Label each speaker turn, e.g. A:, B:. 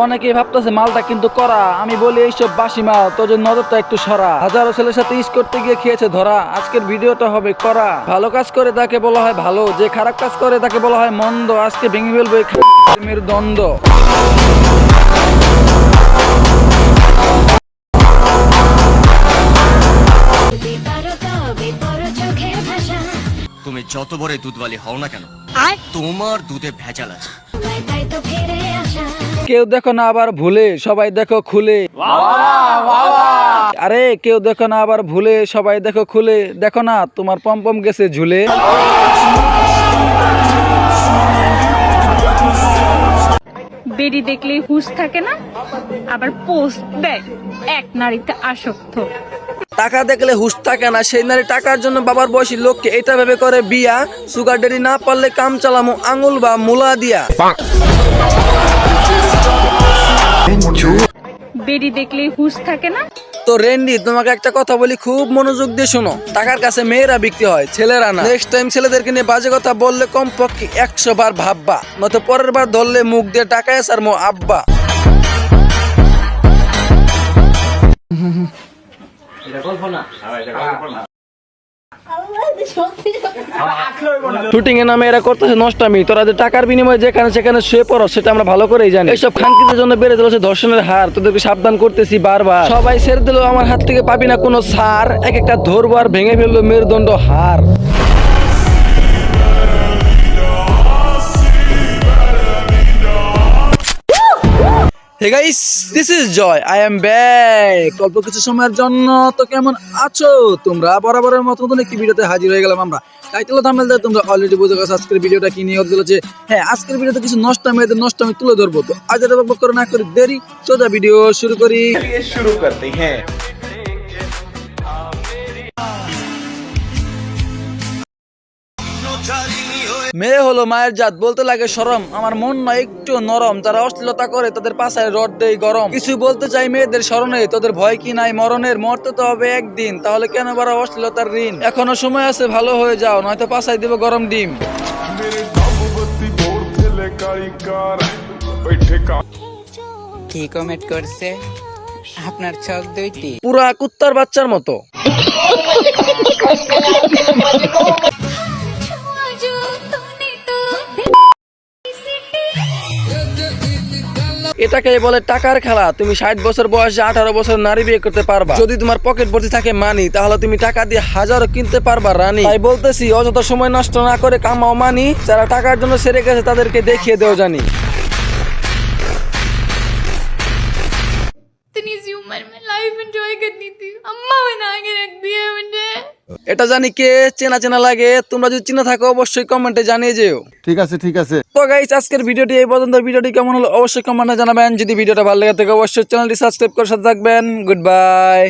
A: অনেকেই ভাবতেছে মালটা কিন্তু করা আমি বলি, এইসব বাসি মাল, তোদের নজরটা একটু সরা। হাজারো ছেলের সাথে ইস করতে গিয়ে খেয়েছে ধরা। আজকের ভিডিওটা হবে করা ভালো কাজ করে তাকে বলা হয় ভালো, যে খারাপ কাজ করে তাকে বলা হয় মন্দ। আজকে ভেঙে ফেলব এই
B: যত বড় দুধওয়ালি হও না কেন
C: আর?
B: তোমার দুধে ভেজাল আছে।
A: কেউ দেখো না আবার ভুলে সবাই দেখো খুলে। আরে কেউ দেখো না আবার ভুলে সবাই দেখো খুলে। দেখো না তোমার পম্পম গেছে ঝুলে।
D: বেরি দেখলেই হুশ থাকে না? আবার পোস্ট দেয় এক নারীতে আসক্ত।
A: টাকা দেখলে হুশ থাকে না। সেই নারী টাকার জন্য বাবার বয়সী লোককে এটা ভেবে করে বিয়া সুগার ডেরি না পারলে কাম চালামু আঙুল বা মুলা দিয়া।
D: বেরি দেখলেই হুশ থাকে না?
A: তো রেন্ডি তোমাকে একটা কথা বলি খুব মনোযোগ দিয়ে শোনো। টাকার কাছে মেয়েরা বিক্রি হয় ছেলেরা না। নেক্সট টাইম ছেলেদেরকে নিয়ে বাজে কথা বললে কমপক্ষে একশো বার ভাববা নয়তো পরের বার ধরলে মুখ দিয়ে টাকায় আর মো আব্বা। শুটিং এ নামে এরা করতেছে নষ্টামি। তোরা যে টাকার বিনিময়ে যেখানে সেখানে শুয়ে পড়ো সেটা আমরা ভালো করেই জানি। এইসব খানকিদের জন্য বেড়ে চলেছে ধর্ষণের হার। তোদেরকে সাবধান করতেছি বারবার। সবাই ছেড়ে দিল আমার হাত থেকে পাবি না কোনো সার এক একটা ধরবো আর ভেঙে ফেলল মেরুদণ্ড হার। Hey guys this is Joy I am back অল্প কিছু সময়ের জন্য তো কেমন আছো? তোমরা বরাবরের মতো নতুন একটি ভিডিওতে হাজির হয়ে গেলাম আমরা। টাইটেল থামেল দেয় তোমরা অলরেডি বুঝে গেছো, আজকের ভিডিওটা কি নিয়ে চলেছে হ্যাঁ আজকের ভিডিওতে কিছু নষ্ট মেয়েদের নষ্ট আমি তুলে ধরবো। তো আজ এটা করে না করে দেরি, সোজা ভিডিও শুরু করি।
E: শুরু করতে হ্যাঁ।
A: মেয়ে হলো মায়ের জাত বলতে লাগে সরম। আমার মন না একটু নরম। যারা অশ্লীলতা করে তাদের পাশায় রড দেয় গরম। কিছু বলতে চাই মেয়েদের স্মরণে তোদের ভয় কি নাই? মরণের মরতে তো হবে একদিন। তাহলে কেন বারা অশ্লীলতার ঋণ? এখনও সময় আছে ভালো হয়ে যাও নয়তো পাশায় দিব গরম ডিম।
F: কি কমেন্ট করছে? আপনার ছক দুইটি।
A: পুরা কুত্তার বাচ্চার মতো। এটাকে বলে টাকার খেলা। তুমি ষাট বছর বয়সে আঠারো বছর নারী বিয়ে করতে পারবা। যদি তোমার পকেট ভর্তি থাকে মানি তাহলে তুমি টাকা দিয়ে হাজারো কিনতে পারবা রানী। তাই বলতেছি অযথা সময় নষ্ট না করে কামাও মানি। যারা টাকার জন্য সেরে গেছে তাদেরকে দেখিয়ে দেও জানি। এটা জানি কে চেনা চেনা লাগে। তোমরা যদি চেনা থাকো অবশ্যই কমেন্টে জানিয়ে যেও।
G: ঠিক আছে ঠিক আছে।
A: তো গাইস আজকের ভিডিওটি এই পর্যন্ত। ভিডিওটি কেমন হলো অবশ্যই কমেন্টে জানাবেন। যদি ভিডিওটা ভালো লাগে থাকে, অবশ্যই চ্যানেলটি সাবস্ক্রাইব করে সাথে থাকবেন। Good bye